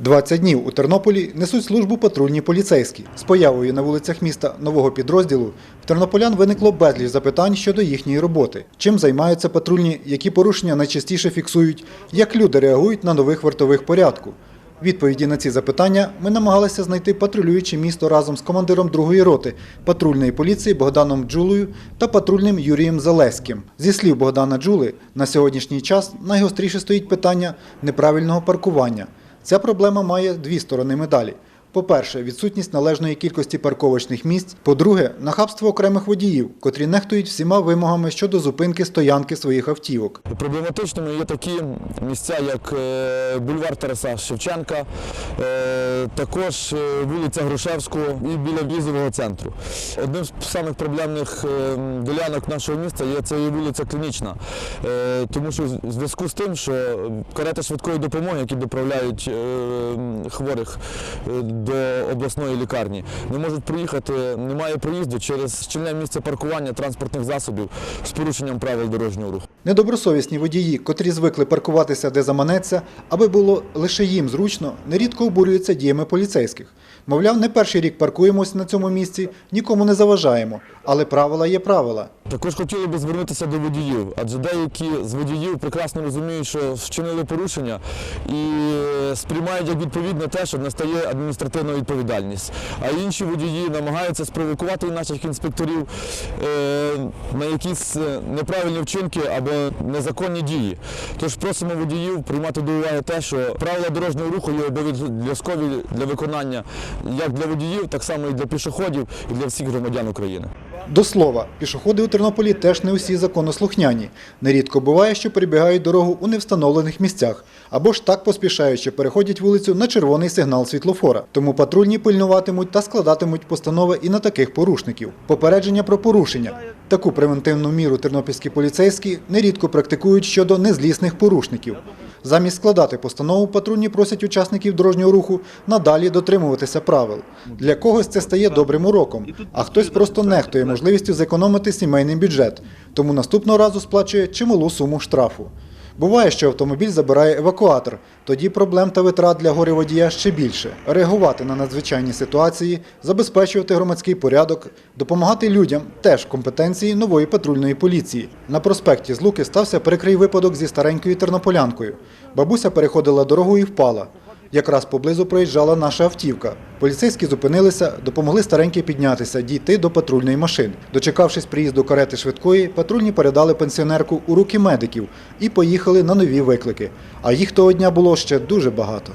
20 днів у Тернополі несуть службу патрульні поліцейські. З появою на вулицях міста нового підрозділу в тернополян виникло безліч запитань щодо їхньої роботи. Чим займаються патрульні, які порушення найчастіше фіксують, як люди реагують на нових вартових порядку. Відповіді на ці запитання ми намагалися знайти патрулюючи місто разом з командиром другої роти патрульної поліції Богданом Джулою та патрульним Юрієм Залеським. Зі слів Богдана Джули, на сьогоднішній час найгостріше стоїть питання неправильного паркування. Ця проблема має дві сторони медалі. По-перше, відсутність належної кількості парковочних місць. По-друге, нахабство окремих водіїв, котрі нехтують всіма вимогами щодо зупинки стоянки своїх автівок. Проблематичними є такі місця, як е, бульвар Тараса Шевченка, е, також е, вулиця Грушевського і біля візового центру. Одним з самих проблемних ділянок нашого міста є це вулиця Клінічна, тому що в зв'язку з тим, що карети швидкої допомоги, які доправляють хворих до обласної лікарні, не можуть приїхати, немає проїзду через щільне місце паркування транспортних засобів з порушенням правил дорожнього руху. Недобросовісні водії, котрі звикли паркуватися де заманеться, аби було лише їм зручно, нерідко обурюються діями поліцейських. Мовляв, не перший рік паркуємось на цьому місці, нікому не заважаємо, але правила є правила. Також хотіли би звернутися до водіїв, адже деякі з водіїв прекрасно розуміють, що вчинили порушення і сприймають як відповідне те, що настає адміністративна відповідальність. А інші водії намагаються спровокувати наших інспекторів е, на якісь е, неправильні вчинки або незаконні дії. Тож просимо водіїв приймати до уваги те, що правила дорожнього руху є обов'язкові для виконання як для водіїв, так само і для пішоходів, і для всіх громадян України. До слова, пішоходи у Тернополі теж не усі законослухняні. Нерідко буває, що перебігають дорогу у невстановлених місцях, або ж так поспішаючи переходять вулицю на червоний сигнал світлофора. Тому патрульні пильнуватимуть та складатимуть постанови і на таких порушників. Попередження про порушення. Таку превентивну міру тернопільські поліцейські нерідко практикують щодо незлісних порушників. Замість складати постанову, патрульні просять учасників дорожнього руху надалі дотримуватися правил. Для когось це стає добрим уроком, а хтось просто нехтує можливістю зекономити сімейний бюджет, тому наступного разу сплачує чималу суму штрафу. Буває, що автомобіль забирає евакуатор, тоді проблем та витрат для гореводія ще більше. Реагувати на надзвичайні ситуації, забезпечувати громадський порядок, допомагати людям теж компетенції нової патрульної поліції. На проспекті Злуки стався перекрий випадок зі старенькою тернополянкою. Бабуся переходила дорогу і впала. Якраз поблизу проїжджала наша автівка. Поліцейські зупинилися, допомогли старенькій піднятися, дійти до патрульної машини. Дочекавшись приїзду карети швидкої, патрульні передали пенсіонерку у руки медиків і поїхали на нові виклики. А їх того дня було ще дуже багато.